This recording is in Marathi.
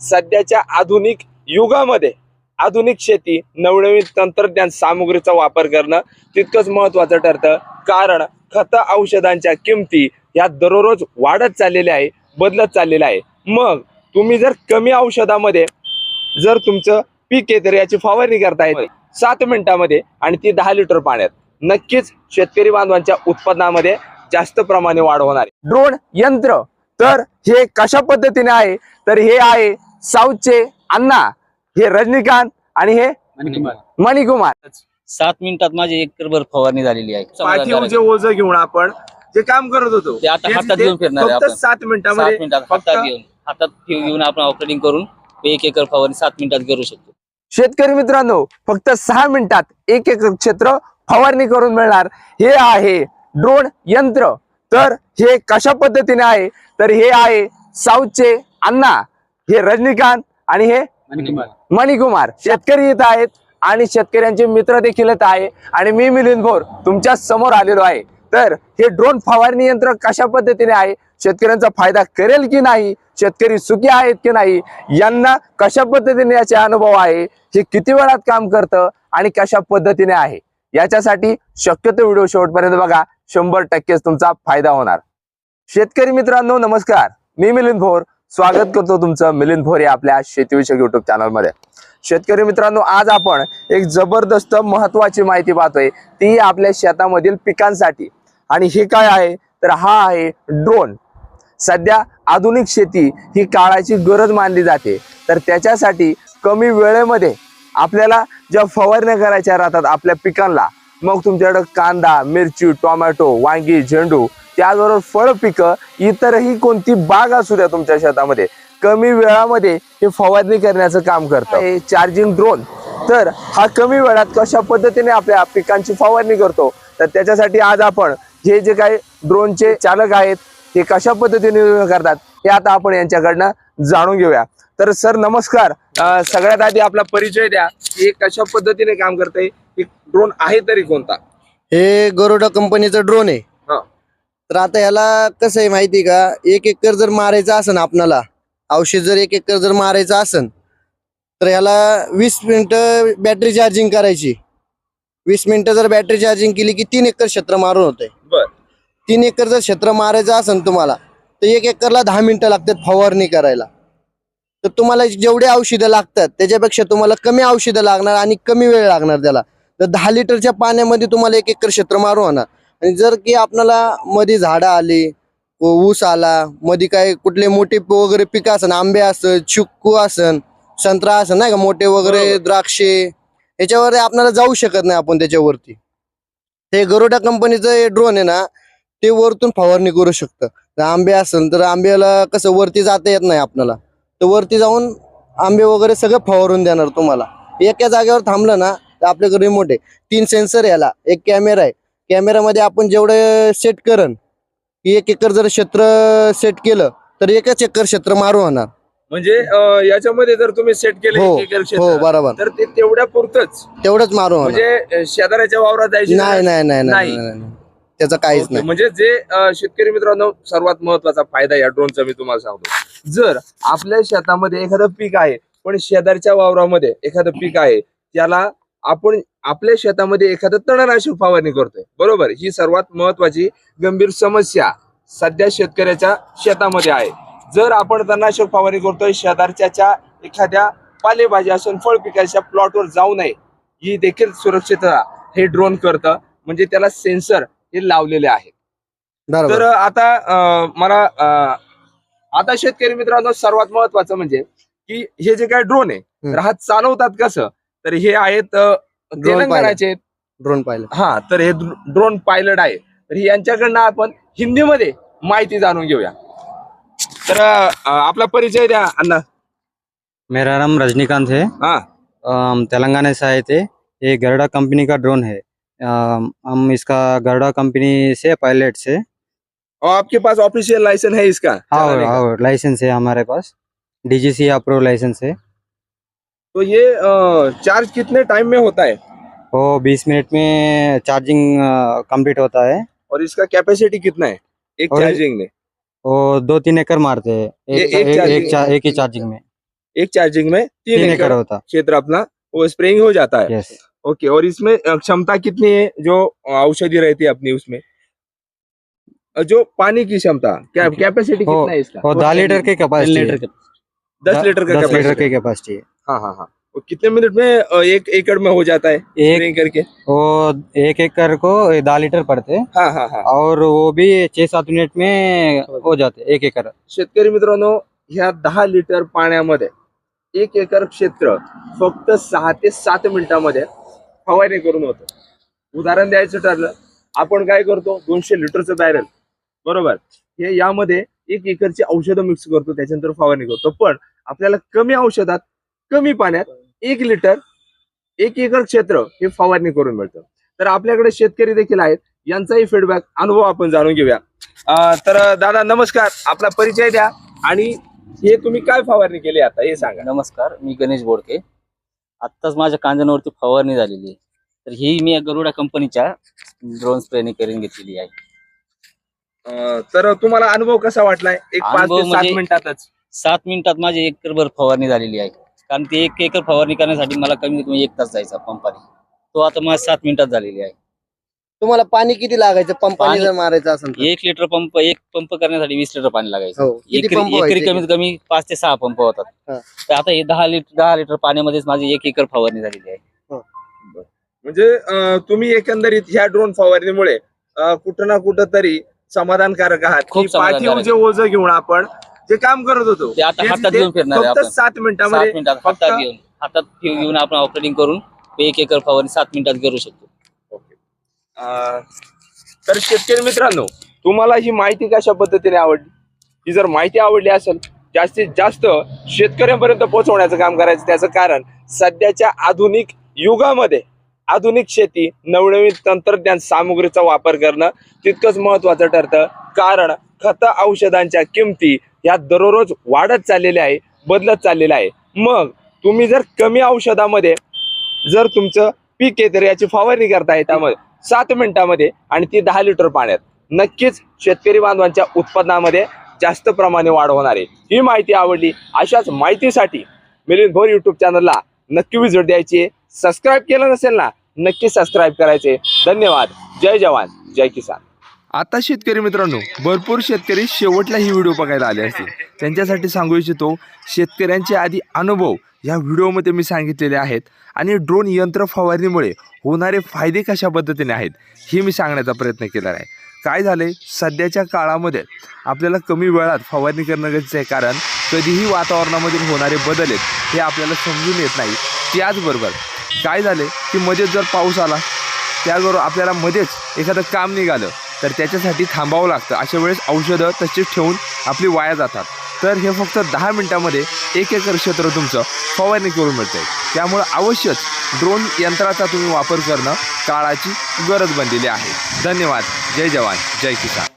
सध्याच्या आधुनिक युगामध्ये आधुनिक शेती नवनवीन तंत्रज्ञान सामुग्रीचा वापर करणं तितकंच महत्वाचं ठरतं. कारण खत औषधांच्या किमती ह्या दररोज वाढत चाललेल्या आहे बदलत चाललेल्या आहे. मग तुम्ही जर कमी औषधामध्ये जर तुमचं पीक आहे तर याची फवारणी करता येते सात मिनिटामध्ये आणि ती दहा लिटर पाण्यात नक्कीच शेतकरी बांधवांच्या उत्पन्नामध्ये जास्त प्रमाणे वाढ होणार आहे. ड्रोन यंत्र तर हे कशा पद्धतीने आहे? तर हे आहे साऊथचे अण्णा हे रजनीकांत आणि हे मणिकुमार. सात मिनिटात माझी एकरभर फवारणी झालेली आहे. पाठीवर जे ओझ घेऊन आपण जे काम करत होतो ते आता हातात ते घेऊन फिरणार. सात सात मिनिटामध्ये मिनिटात फक्त हातात घेऊन हातात घेऊन आपण ऑपरेटिंग करून एक एकर फवारणी सात मिनिटात करू शकतो. शेतकरी मित्रांनो फक्त सहा मिनिटात एक एक क्षेत्र फवारणी करून मिळणार. हे आहे ड्रोन यंत्र. तर हे कशा पद्धतीने आहे? तर हे आहे साऊथचे अण्णा. हे रजनीकांत आणि हे मणिकुमार. शेतकरी येत आहेत आणि शेतकऱ्यांचे मित्र देखील येत आहे आणि मी मिलिंद भोर तुमच्यासमोर आलेलो आहे. तर हे ड्रोन फवारणी यंत्र कशा पद्धतीने आहे? शेतकऱ्यांचा फायदा करेल की नाही? शेतकरी सुखी आहेत की नाही? यांना कशा पद्धतीने याचे अनुभव आहे? हे किती वेळात काम करतं आणि कशा पद्धतीने आहे? याच्यासाठी शक्यतो व्हिडिओ शेवटपर्यंत बघा. शंभर टक्केच तुमचा फायदा होणार. शेतकरी मित्रांनो नमस्कार. मी मिलिंद भोर. स्वागत करतो तुमचं मिलिंद भोर आपल्या शेतीविषयक युट्यूब चॅनलमध्ये शेतकरी मित्रांनो आज आपण एक जबरदस्त महत्वाची माहिती पाहतोय. ती आपल्या शेतामधील पिकांसाठी. आणि हे काय आहे? तर हा आहे ड्रोन सध्या आधुनिक शेती ही काळाची गरज मानली जाते. तर त्याच्यासाठी कमी वेळेमध्ये आपल्याला ज्या फवारण्या करायच्या राहतात आपल्या पिकांना मग तुमच्याकडं कांदा मिरची टोमॅटो वांगी झेंडू त्याचबरोबर फळ पिकं इतरही कोणती बाग असू द्या तुमच्या शेतामध्ये कमी वेळामध्ये हे फवारणी करण्याचं काम करतं. हे चार्जिंग ड्रोन. तर हा कमी वेळात कशा पद्धतीने आपल्या पिकांची फवारणी करतो? तर त्याच्यासाठी आज आपण हे जे काही ड्रोनचे चालक आहेत ते कशा पद्धतीने करतात हे आता आपण यांच्याकडनं जाणून घेऊया. तर सर नमस्कार. सगळ्यात आधी आपला परिचय द्या हे कशा पद्धतीने काम करते ड्रोन आहे तरी कोणता? हे गरुडा कंपनीचं ड्रोन आहे. हा. तर आता ह्याला कसं आहे माहिती का? एक एकर जर मारायचं असन आपणाला औषध जर एक एकर जर मारायचं असन तर ह्याला वीस मिनिटं बॅटरी चार्जिंग करायची. वीस मिनिटं जर बॅटरी चार्जिंग केली की तीन एकर क्षेत्र मारून बर. तीन एकर जर क्षेत्र मारायचं असन तुम्हाला तर एक एकरला दहा मिनिटं लागतात फवारणी करायला. तर तुम्हाला जेवढे औषधं लागतात त्याच्यापेक्षा तुम्हाला कमी औषधं लागणार आणि कमी वेळ लागणार त्याला. तर दहा लिटरच्या पाण्यामध्ये तुम्हाला एक एकर क्षेत्र मारू होणार. आणि जर की आपल्याला मध्ये झाडं आली ऊस आला मध्ये काय कुठले मोठे वगैरे पिकं असन आंबे असन चिक्कू असन संत्रा असन नाही का? मोठे वगैरे. द्राक्षे याच्यावर आपल्याला जाऊ शकत नाही आपण त्याच्यावरती. ते गरुडा कंपनीचं ड्रोन आहे ना ते वरतून फवारणी करू शकतं. जर आंबे असेल तर आंब्याला कसं वरती जाता येत नाही आपल्याला. तर वरती जाऊन आंबे वगैरे सगळं फवारून देणार तुम्हाला. एका जागेवर थांबलं ना तर आपल्याकडे रिमोट आहे. तीन सेन्सर याला. एक कॅमेरा आहे. कॅमेरामध्ये आपण जेवढं सेट करन की एक एकर जर क्षेत्र सेट केलं तर एकच एकर क्षेत्र मारू होणार. म्हणजे याच्यामध्ये जर तुम्ही सेट केले हो, एक एकर क्षेत्र, हो बरोबर. तर ते तेवढ्या पुरतच तेवढंच मारू होणार. म्हणजे अं, शेजाऱ्याच्या वावरात जायची नाही नाही नाही नाही. नाही. नाही, नाही. त्याचं काहीच ओके, नाही. म्हणजे जे अं, शेतकरी मित्रांनो सर्वात महत्त्वाचा फायदा या ड्रोनचा मी तुम्हाला सांगतो. जर आपल्या शेतामध्ये एखादं पीक आहे पण शेजारच्या वावरामध्ये एखादं पीक आहे त्याला आपण आपल्या शेतामध्ये एखादं तणनाशक फवारणी करतोय. बरोबर? ही सर्वात महत्वाची गंभीर समस्या सध्या शेतकऱ्याच्या शेतामध्ये आहे. जर आपण तणनाशक फवारणी करतोय शेजारच्या एखाद्या पालेभाजी असून फळ पिकाच्या प्लॉटवर जाऊ नये ही देखील सुरक्षितता हे ड्रोन करतं. म्हणजे त्याला सेन्सर हे लावलेले आहेत. तर आता मला आता शेतकरी मित्रांनो सर्वात महत्वाचं म्हणजे की हे जे काय ड्रोन आहे. तर हा चालवतात कसं? तर हे आहेत अं, तेलंगणाचे. ड्रोन पाहिलं हा तर हे ड्रोन पायलट आहे. तर यांच्याकडनं आपण हिंदीमध्ये माहिती जाणून घेऊया. तर अं, आपला परिचय द्या अण्णा. मेरा नाम रजनीकांत है। हाँ. अम, तेलंगाना से आए थे। ये गरुड़ा कंपनी का ड्रोन है। अम, हम इसका गरुड़ा कंपनी से पायलट से। और आपके पास ऑफिशियल लाइसेंस है इसका? हाँ चलाने का? हाँ लाइसेंस है हमारे पास। डीजीसी अप्रूव लाइसेंस है। तो ये चार्ज कितने टाइम में होता है? वो बीस मिनट में चार्जिंग कंप्लीट होता है। और इसका कैपेसिटी कितना है? एक चार्जिंग में? वो दो तीन एकड़ मारते हैं। एक, एक एक, एक, चा- एक ही चार्जिंग में। एक चार्जिंग में तीन, तीन एकड़ होता क्षेत्र अपना वो स्प्रेइंग हो जाता है? यस ओके और इसमें क्षमता कितनी है जो औषधि रहती है अपनी उसमें? जो पानी की क्षमता क्या कैपेसिटी कितना है इसका? दस लीटर की कैपेसिटी लीटर दस लीटर का दस लीटर की कैपेसिटी है हाँ हाँ हाँ. वो कितने मिनट में अ, एक एकड़ में हो जाता है एक स्प्रेइंग करके? वो एक एकड़ को दस लीटर पड़ते हैं। हाँ हाँ हाँ। और वो भी छह सात मिनिट में हो जाते एक एकड़। शेतकरी मित्रांनो ह्या दहा लिटर पाण्यामध्ये एक एकर क्षेत्र फक्त सहा ते सात मिनिटांमध्ये फवारणी करून होतं. उदाहरण द्यायचं ठरलं आपण काय करतो? दोनशे लिटरचं बॅरल बरोबर? हे यामध्ये एक एकरची औषधं मिक्स करतो त्याच्यानंतर फवारणी करतो. पण आपल्याला कमी औषधात कमी पाण्यात एक लिटर एक एकर क्षेत्र हे फवारणी करून मिळतं. तर आपल्याकडे शेतकरी देखील आहेत यांचाही फीडबॅक अनुभव आपण जाणून घेऊया. तर दादा नमस्कार. आपला परिचय द्या आणि हे तुम्ही काय फवारणी केली आता हे सांगा. नमस्कार मी गणेश बोडके. आत्ताच माझ्या कांद्यांवरती फवारणी झालेली आहे. तर ही मी या गरुडा कंपनीच्या ड्रोन स्प्रेने करून घेतलेली आहे. तर तुम्हाला अनुभव कसा वाटलाय? एक पाच अनुभव ते सात म्हणजे- मिनिटातच. सात मिनिटात माझी एकरभर फवारणी झालेली आहे. कारण ते एक एकर फवारणी करण्यासाठी मला कमीत कमी एक तास जायचा पंपाने. तो आता माझ्या सात मिनिटात झालेली आहे. तुम्हाला पाणी किती लागायचं? पंपाने पाणी- जर मारायचं असेल तर? एक लिटर पंप एक पंप करण्यासाठी वीस लिटर पाणी लागायचं. हो किती एकरी पंप एकरी? कमीत कमी पाच ते सहा पंप होतात. हा. तर आता हे दहा लिटर दहा लिटर पाण्यामध्येच माझी एक एकर फवारणी झालेली आहे. म्हणजे अं, तुम्ही एकंदरीत ह्या ड्रोन फवारणीमुळे अं, कुठं ना कुठं तरी समाधानकारक आहात. खूप की पाठीवर जे ओझं घेऊन आपण जे काम करत होतो. ते आता तेच हातात घेऊन फिरणार आहे फक्त आपण. सात सात मिनिटामध्ये मिनिटात फक्त- हातात घेऊन हातात ठेव- घेऊन आपण ऑपरेटिंग करून एक एकर फवारणी सात मिनिटात करू शकतो. अं, तर शेतकरी मित्रांनो तुम्हाला ही माहिती कशा पद्धतीने आवडली? ही जर माहिती आवडली असेल जास्तीत जास्त शेतकऱ्यांपर्यंत पोहोचवण्याचं काम करायचं त्याचं कारण सध्याच्या आधुनिक युगामध्ये आधुनिक शेती नवनवीन तंत्रज्ञान सामुग्रीचा वापर करणं तितकंच महत्वाचं ठरतं. कारण खत औषधांच्या किमती या दररोज वाढत चाललेल्या आहे बदलत चाललेल्या आहे. मग तुम्ही जर कमी औषधामध्ये जर तुमचं पीक आहे तर याची फवारणी करताय त्यामध्ये सात मिनिटामध्ये आणि ती दहा लिटर पाण्यात. नक्कीच शेतकरी बांधवांच्या उत्पन्नामध्ये जास्त प्रमाणे वाढ होणार आहे. ही माहिती आवडली अशाच माहितीसाठी मिलिंद भोर युट्यूब चॅनलला नक्की विजट द्यायची सबस्क्राईब केलं नसेल ना नक्की सबस्क्राईब करायचे. धन्यवाद. जय जवान. जय किसान. आता शेतकरी मित्रांनो भरपूर शेतकरी शेवटला ही व्हिडिओ बघायला आले असतील. त्यांच्यासाठी सांगू इच्छितो शेतकऱ्यांचे आधी अनुभव या व्हिडिओमध्ये मी सांगितलेले आहेत आणि ड्रोन यंत्र फवारणीमुळे होणारे फायदे कशा पद्धतीने आहेत हे मी सांगण्याचा प्रयत्न केला आहे. काय झाले सध्याच्या काळामध्ये आपल्याला कमी वेळात फवारणी करणं गरजेचं आहे कारण कधीही वातावरणामधील होणारे बदल आहेत हे आपल्याला समजून येत नाही. त्याचबरोबर काय झाले की मध्येच जर पाऊस आला त्याचबरोबर आपल्याला मध्येच एखादं काम निघालं तर त्याच्यासाठी थांबावं लागतं. अशा वेळेस औषधं तशीच ठेवून आपली वाया जातात. तर हे फक्त दहा मिनटामध्ये एक एकर क्षेत्र तुमचं फवारणी करून मिळते त्यामुळं अवश्यच ड्रोन यंत्राचा तुम्ही वापर करणं काळाची गरज बनलेली आहे. धन्यवाद. जय जवान. जय किसान.